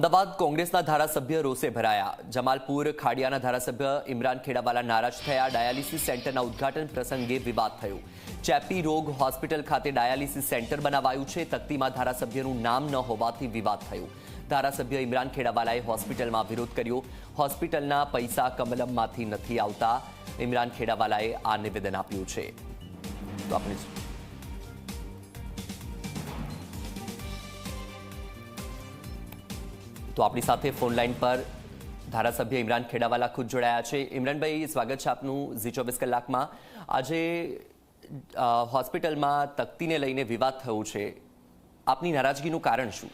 અમદાવાદ કોંગ્રેસના ધારાસભ્ય રોષે ભરાયા. જમાલપુર ખાડિયાના ધારાસભ્ય ઇમરાન ખેડાવાલા નારાજ થયા. ડાયાલિસિસ સેન્ટરના ઉદ્ઘાટન પ્રસંગે વિવાદ થયો. ચેપી રોગ હોસ્પિટલ ખાતે ડાયાલિસિસ સેન્ટર બનાવાયું છે. તકતીમાં ધારાસભ્યનું નામ ન હોવાથી વિવાદ થયો. ધારાસભ્ય ઇમરાન ખેડાવાલાએ હોસ્પિટલમાં વિરોધ કર્યો. હોસ્પિટલના પૈસા કમલમમાંથી નથી આવતા. ઇમરાન ખેડાવાલાએ આ નિવેદન આપ્યું છે. તો આપણે તો આપણી સાથે ફોન લાઈન પર ધારાસભ્ય ઇમરાન ખેડાવાલા ખુદ જોડાયા છે. ઇમરાનભાઈ, સ્વાગત છે આપનું ઝી ચોવીસ કલાકમાં. આજે હોસ્પિટલમાં તકતીને લઈને વિવાદ થયો છે. આપની નારાજગીનું કારણ શું?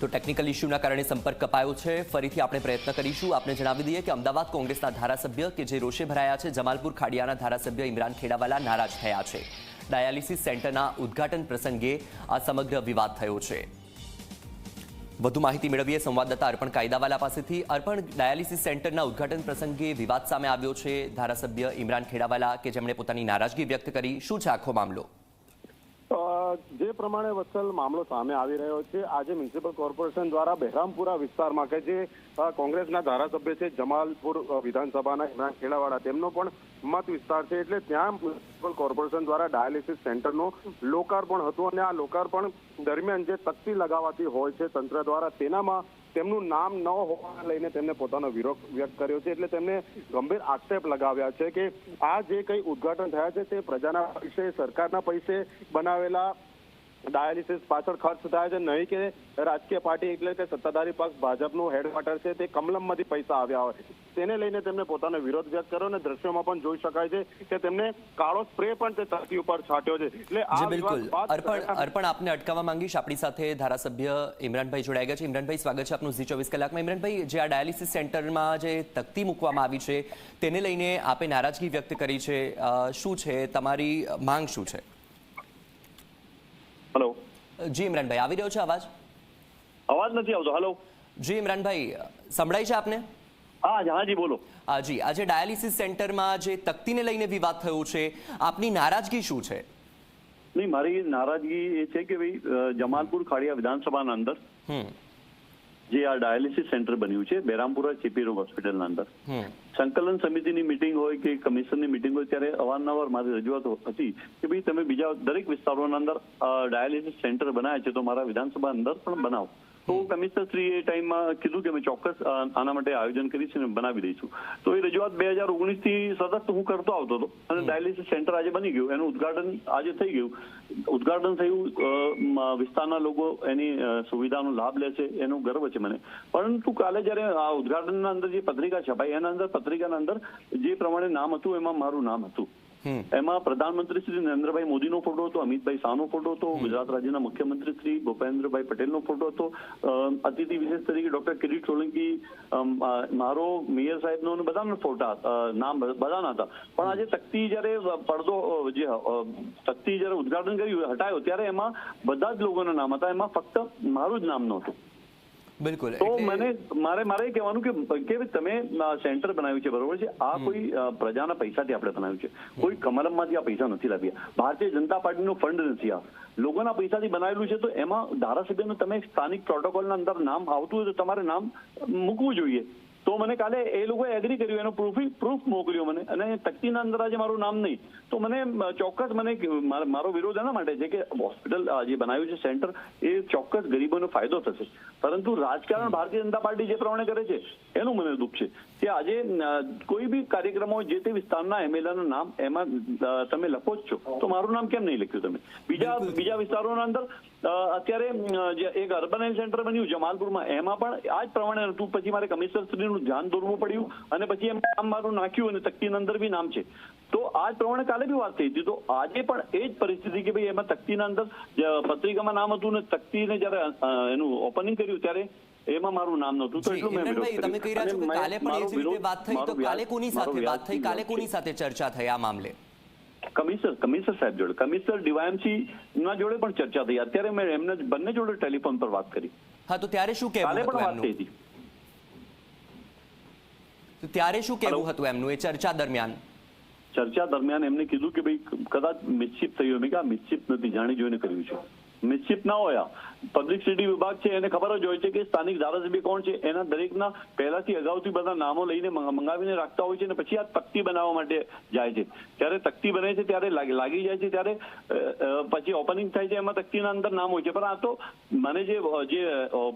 તો ટેકનિકલ ઇસ્યુના કારણે સંપર્ક કપાયો છે. ફરીથી આપણે પ્રયત્ન કરીશું. આપને જણાવી દઈએ કે અમદાવાદ કોંગ્રેસના ધારાસભ્ય કે જે રોષે ભરાયા છે, જમાલપુર ખાડિયાના ધારાસભ્ય ઇમરાન ખેડાવાલા નારાજ થયા છે. ડાયાલિસિસ સેન્ટરના ઉદ્ઘાટન પ્રસંગે આ સમગ્ર વિવાદ થયો છે. વધુ માહિતી મેળવીએ સંવાદદાતા અર્પણ કાયદાવાલા પાસેથી. અર્પણ, ડાયાલિસિસ સેન્ટરના ઉદ્ઘાટન પ્રસંગે વિવાદ સામે આવ્યો છે ધારાસભ્ય ઇમરાન ખેડાવાલા કે જેમણે પોતાની નારાજગી વ્યક્ત કરી. શું છે આખો મામલો? જે પ્રમાણે વત્સલ મામલો સામે આવી રહ્યો છે, આજે મ્યુનિસિપલ કોર્પોરેશન દ્વારા બહેરામપુરા વિસ્તારમાં કે જે કોંગ્રેસના ધારાસભ્ય છે જમાલપુર વિધાનસભાના ઇમરાન ખેડાવાળા, તેમનો પણ મત વિસ્તાર છે એટલે ત્યાં મ્યુનિસિપલ કોર્પોરેશન દ્વારા ડાયાલિસિસ સેન્ટરનું લોકાર્પણ હતું અને આ લોકાર્પણ દરમિયાન જે તકતી લગાવાતી હોય છે તંત્ર દ્વારા, તેનામાં તેમનું નામ ન હોવાને લઈને તેમને પોતાનો વિરોધ વ્યક્ત કર્યો છે. એટલે તેમને ગંભીર આક્ષેપ લગાવ્યા છે કે આ જે કંઈ ઉદ્ઘાટન થયા છે તે પ્રજાના પૈસે, સરકારના પૈસે બનાવેલા ડાયાલિસિસ પાછળ ખર્ચ થાય છે. નહીં કે રાજકીય પાર્ટી એટલે કે સત્તાધારી પક્ષ, ભાજપનું હેડક્વાર્ટર છે તે કમલમમાંથી પૈસા આવ્યા હોય. તેને લઈને તેમને પોતાનો વિરોધ વ્યક્ત કર્યો અને દ્રશ્યોમાં પણ જોઈ શકાય છે કે તેમને કાળો સ્પ્રે પણ તે ધરતી ઉપર છાંટ્યો છે. એટલે આ બિલકુલ. અર્પણ અર્પણ આપને અટકાવવા માંગીશ. આપણી સાથે ધારાસભ્ય ઇમરાનભાઈ જોડાઈ ગયા છે. ઇમરાનભાઈ સ્વાગત છે આપનું ઝી ચોવીસ કલાકમાં. ઇમરાનભાઈ જે આ ડાયાલિસિસ સેન્ટરમાં જે તકતી મૂકવામાં આવી છે તેને લઈને આપે નારાજગી વ્યક્ત કરી છે. શું છે? તમારી માંગ શું છે? હલો. જી ઇમરાનભાઈ આવી રહ્યો છે અવાજ? અવાજ નથી આવતો. હલો. જી ઇમરાનભાઈ સંભળાય છે આપને? હાજી બોલો. હાજી આજે ડાયાલિસિસ સેન્ટરમાં જે તકતીને લઈને વિવાદ થયો છે આપની નારાજગી શું છે? નહીં મારી નારાજગી એ છે કે ભાઈ જમાલપુર ખાડિયા વિધાનસભાના અંદર હમ. જે આ ડાયાલિસિસ સેન્ટર બન્યું છે બેરામપુરા ચીપી રોગ હોસ્પિટલના અંદર. સંકલન સમિતિની મિટિંગ હોય કે કમિશનની મિટિંગ હોય ત્યારે અવારનવાર મારી રજૂઆત હતી કે ભાઈ તમે બીજા દરેક વિસ્તારોના અંદર ડાયાલિસિસ સેન્ટર બનાવ્યા છે તો મારા વિધાનસભા અંદર પણ બનાવો. તો કમિશનર શ્રી એ ટાઈમમાં કીધું કે અમે ચોક્કસ આના માટે આયોજન કરીશું અને બનાવી દઈશું. તો એ રજૂઆત બે હજાર ઓગણીસથી સતત હું કરતો આવતો હતો અને ડાયાલિસિસ સેન્ટર આજે બની ગયું. એનું ઉદઘાટન આજે થઈ ગયું. ઉદઘાટન થયું વિસ્તારના લોકો એની સુવિધાનો લાભ લે છે એનું ગર્વ છે મને. પરંતુ કાલે જ્યારે આ ઉદઘાટનના અંદર જે પત્રિકા છપાઈ એના અંદર પત્રિકાના અંદર જે પ્રમાણે નામ હતું એમાં મારું નામ હતું. એમાં પ્રધાનમંત્રી શ્રી નરેન્દ્રભાઈ મોદીનો ફોટો હતો અમિતભાઈ શાહનો ફોટો હતો ગુજરાત રાજ્યના મુખ્યમંત્રી શ્રી ભૂપેન્દ્રભાઈ પટેલનો ફોટો હતો. અતિથિ વિશેષ તરીકે ડોક્ટર કિરીટ સોલંકી મારો મેયર સાહેબનો બધાના ફોટા નામ બધાના હતા. પણ આજે તકતી જ્યારે પડદો જે તકતી જ્યારે ઉદઘાટન કર્યું હટાયો ત્યારે એમાં બધા જ લોકોના નામ હતા. એમાં ફક્ત મારું જ નામ નહોતું. બિલકુલ તો મને મારે મારે કહેવાનું કે કે તમે સેન્ટર બનાવ્યું છે બરોબર છે? આ કોઈ પ્રજાના પૈસાથી આપણે બનાવ્યું છે. કોઈ કમરમમાંથી આ પૈસા નથી લાવ્યા. ભારતીય જનતા પાર્ટીનો ફંડ નથી આ. લોકોના પૈસાથી બનાવેલું છે તો એમાં ધારાસભ્યનું તમે સ્થાનિક પ્રોટોકોલના અંદર નામ આવતું હોય તો તમારે નામ મૂકવું જોઈએ. તો મને કાલે એ લોકોએ એગ્રી કર્યું, એનો પ્રૂફ પ્રૂફ મોકલ્યો મને. અને તકતીના અંદર આજે મારું નામ નહીં. તો મને ચોક્કસ મને મારો- મારો વિરોધ એના માટે છે કે હોસ્પિટલ જે બનાવ્યું છે સેન્ટર એ ચોક્કસ ગરીબોનો ફાયદો થશે. પરંતુ રાજકારણ ભારતીય જનતા પાર્ટી જે પ્રમાણે કરે છે, એનું મને દુઃખ છે. કે આજે કોઈ બી કાર્યક્રમો જે તે વિસ્તારના એમએલએના નામ એમાં તમે લખો જ છો. તો મારું નામ કેમ નહીં લખ્યું તમે? બીજા બીજા વિસ્તારોના અંદર અત્યારે જે એક અર્બન હેલ્થ સેન્ટર બન્યું જમાલપુરમાં એમાં પણ આ જ પ્રમાણે હતું. પછી મારે કમિશનર શ્રીનું ધ્યાન દોરવું પડ્યું અને પછી એમ નામ મારું નાખ્યું અને તકતીના અંદર બી નામ છે. તો આ જ પ્રમાણે કાલે બી વાત થઈ હતી. તો આજે પણ એ જ પરિસ્થિતિ કે ભાઈ એમાં તકતીના અંદર પત્રિકામાં નામ હતું ને તકતીને જ્યારે એનું ઓપનિંગ કર્યું ત્યારે એમાં મારું નામ નહોતું તો એટલું મેં વિરોધ તમે કહી રહ્યા છો કે કાલે પણ એ જ રીતે વાત થઈ તો કાલે કોની સાથે વાત થઈ? કાલે કોની સાથે ચર્ચા થઈ આ મામલે? કમિશનર કમિશનર સાહેબ જોડે કમિશનર ડીવાયએમસી ના જોડે પણ ચર્ચા થઈ. અત્યારે મેં એમને બંને જોડે ટેલિફોન પર વાત કરી. હા તો ત્યારે શું કાલે કહેવું પણ હતું વાત થઈ હતી. ત્યારે શું કહેવું હતું એમનું એ ચર્ચા દરમિયાન? ચર્ચા દરમિયાન એમને કીધું કે ભાઈ કદાચ મિસશીપ થયું મેં કે આ મિસશીપ નથી જાણી જોઈને કર્યું છે. મિસશીપ ના હોય. પબ્લિસિટી વિભાગ છે, એને ખબર જ હોય છે કે સ્થાનિક ધારાસભ્ય કોણ છે, એના દરેકના પહેલાથી અગાઉથી બધા નામો લઈને મંગાવીને રાખતા હોય છે અને પછી આ તકતી બનાવવા માટે જાય છે. ત્યારે તકતી બને છે ત્યારે લાગી જાય છે, ત્યારે પછી ઓપનિંગ થાય છે, એમાં તકતીના અંદર નામ હોય છે. પણ આ તો મને જે જે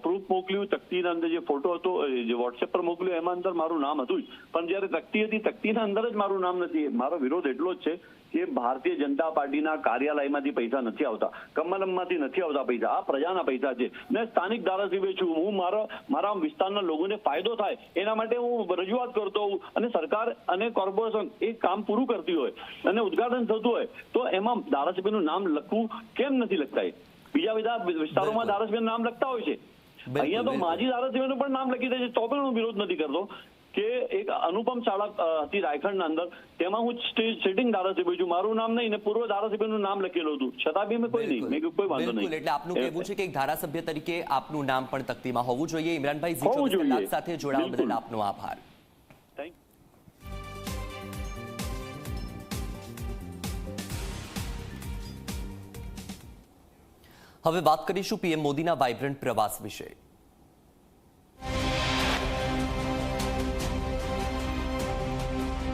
પ્રૂફ મોકલ્યું, તકતીના અંદર જે ફોટો હતો જે વોટ્સએપ પર મોકલ્યો, એમાં અંદર મારું નામ હતું જ. પણ જ્યારે તકતી હતી, તકતીના અંદર જ મારું નામ નથી. મારો વિરોધ એટલો જ છે કે ભારતીય જનતા પાર્ટીના કાર્યાલયમાંથી પૈસા નથી આવતા. કમલમમાંથી નથી આવતા પૈસા. આ પ્રજાના પૈસા છે. મેં સ્થાનિક ધારાસભ્ય છું હું મારા મારા વિસ્તારના લોકોને ફાયદો થાય એના માટે હું રજૂઆત કરતો હોઉં. અને સરકાર અને કોર્પોરેશન એ કામ પૂરું કરતી હોય અને ઉદઘાટન થતું હોય તો એમાં ધારાસભ્યનું નામ લખવું કેમ નથી લખતા બીજા બધા વિસ્તારોમાં ધારાસભ્યનું નામ લખતા હોય છે. અહીંયા તો. માજી ધારાસભ્યનું પણ નામ લખી દે છે. તો પણ હું વિરોધ નથી કરતો. કે એક અનુપમ શાળા હતી રાયખંડના અંદર. તેમાં હું સિટિંગ ધારાસભ્ય છું. મારું નામ નહીં ને પૂર્વ ધારાસભ્યનું નામ લખેલું હતું. છતાં બી મેં કોઈ નહીં. મેં કોઈ વાંધો નહીં. એટલે આપનું કહેવું છે કે એક ધારાસભ્ય તરીકે આપનું નામ પણ તકતીમાં હોવું જોઈએ. ઇમરાનભાઈ હોવું જોઈએ. સાથે જોડાવા બદલ આપનો આભાર. હવે વાત કરીશું પીએમ મોદીના વાઇબ્રન્ટ પ્રવાસ વિશે.